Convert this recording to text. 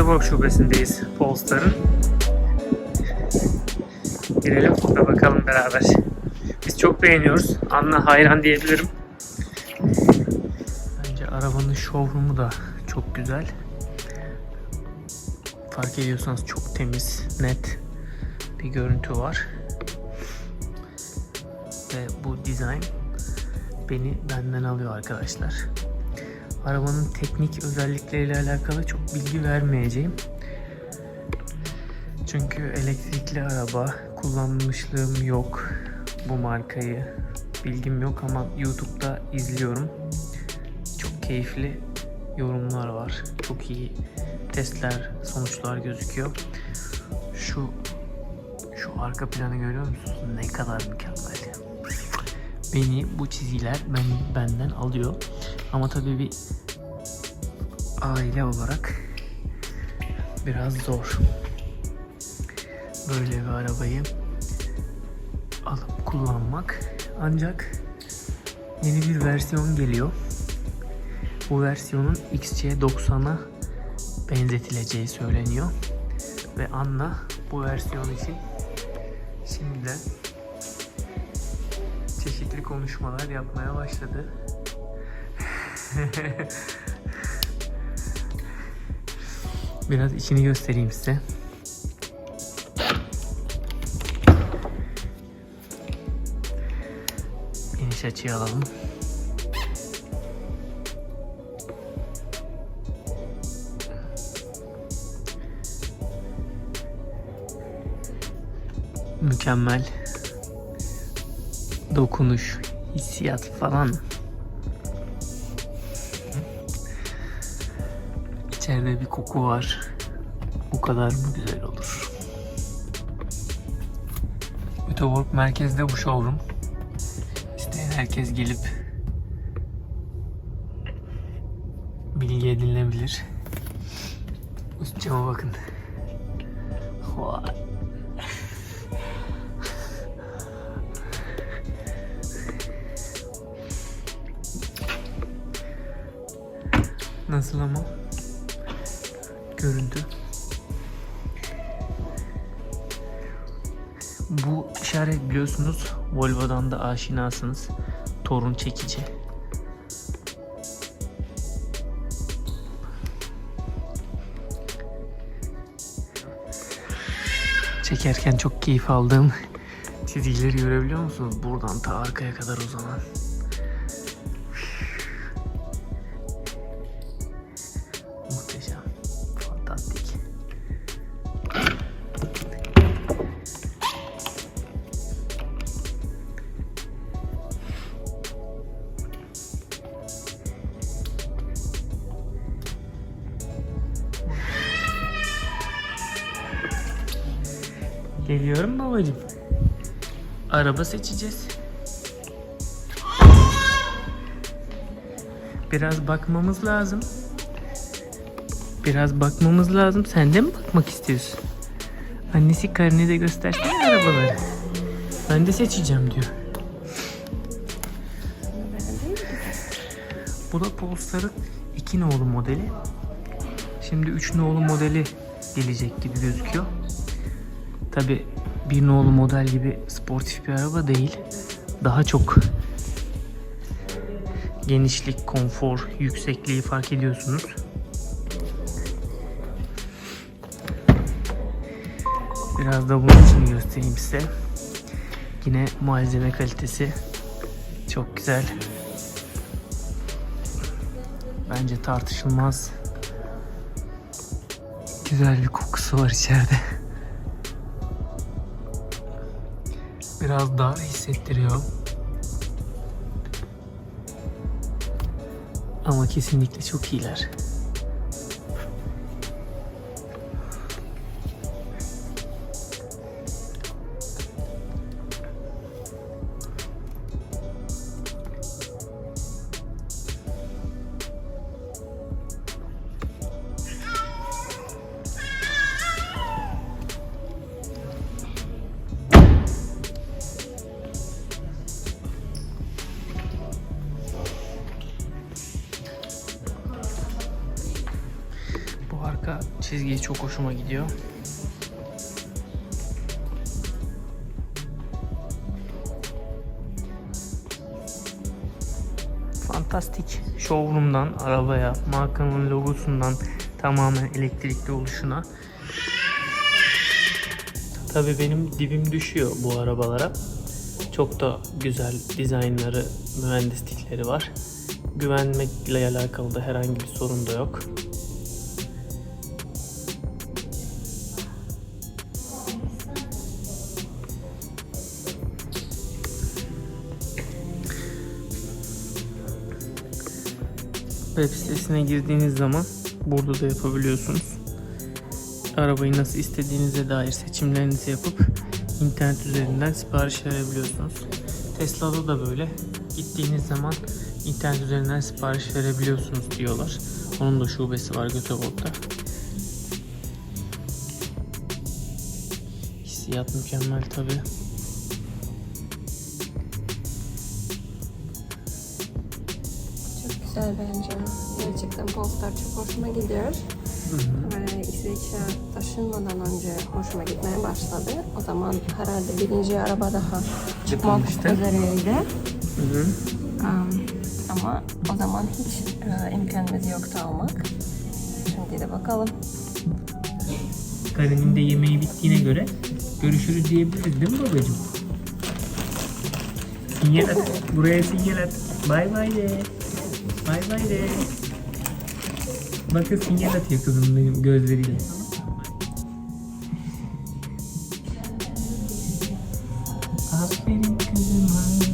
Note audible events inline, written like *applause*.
Göteborg şubesindeyiz Polestar'ın. Girelim ve bakalım beraber. Biz çok beğeniyoruz. Anla hayran diyebilirim. Bence arabanın showroom'u da çok güzel. Fark ediyorsanız çok temiz, net bir görüntü var. Ve bu dizayn beni benden alıyor arkadaşlar. Arabanın teknik özellikleriyle alakalı çok bilgi vermeyeceğim. Çünkü elektrikli araba kullanmışlığım yok. Bu markayı bilgim yok ama YouTube'da izliyorum. Çok keyifli yorumlar var. Çok iyi testler, sonuçlar gözüküyor. Şu şu arka planı görüyor musunuz? Ne kadar mükemmel. Beni bu çizgiler ben, benden alıyor. Ama tabii bir aile olarak biraz zor. Böyle bir arabayı alıp kullanmak. Ancak yeni bir versiyon geliyor. Bu versiyonun XC90'a benzetileceği söyleniyor. Ve Anna bu versiyon için şimdiden çeşitli konuşmalar yapmaya başladı. Biraz içini göstereyim size. Geniş açıyı alalım. Mükemmel dokunuş, hissiyat falan. İçeride bir koku var. Bu kadar mı güzel olur? Göteborg merkezde bu showroom. İsteyen herkes gelip bilgi edinilebilir. Üst cama bakın. Vay. Nasıl ama? Görüntü. Bu işaret biliyorsunuz Volvo'dan da aşinasınız. Torun çekici. Çekerken çok keyif aldığım çizgileri görebiliyor musunuz? Buradan ta arkaya kadar uzanan. Geliyorum babacığım. Araba seçeceğiz. Biraz bakmamız lazım. Biraz bakmamız lazım. Sen de mi bakmak istiyorsun? Annesi karnede göstersene arabaları. Ben de seçeceğim diyor. Bu da Polestar'ın 2 nolu modeli. Şimdi 3 nolu modeli gelecek gibi gözüküyor. Tabi bir nolu model gibi sportif bir araba değil. Daha çok genişlik, konfor, yüksekliği fark ediyorsunuz. Biraz da bunun için göstereyim size. Yine malzeme kalitesi çok güzel. Bence tartışılmaz. Güzel bir kokusu var içeride. Biraz dar hissettiriyor. Ama kesinlikle çok iyiler. Çizgi çok hoşuma gidiyor. Fantastik showroom'dan arabaya, markanın logosundan tamamen elektrikli oluşuna. Tabii benim dibim düşüyor bu arabalara. Çok da güzel dizaynları, mühendislikleri var. Güvenmekle alakalı da herhangi bir sorun da yok. Web sitesine girdiğiniz zaman burada da yapabiliyorsunuz. Arabayı nasıl istediğinize dair seçimlerinizi yapıp internet üzerinden sipariş verebiliyorsunuz. Tesla'da da böyle. Gittiğiniz zaman internet üzerinden sipariş verebiliyorsunuz diyorlar. Onun da şubesi var Göteborg'da. Hissiyat mükemmel tabii. Güzel bence. Gerçekten poster çok hoşuma gidiyor. Ve İsveç'e taşınmadan önce hoşuma gitmeye başladı. O zaman herhalde birinci araba daha çıkmak Yapılmıştı. üzereydi. Hı hı. Um, ama o zaman hiç e, imkanımız yoktu almak. Şimdi de bakalım. Karenin de yemeği bittiğine göre görüşürüz diyebiliriz değil mi babacığım? Sinyal at. *laughs* Buraya sinyal at. Bay bay de. Bay bay de. Bakın sinyal atıyor kızım benim gözleriyle. Aferin kızıma.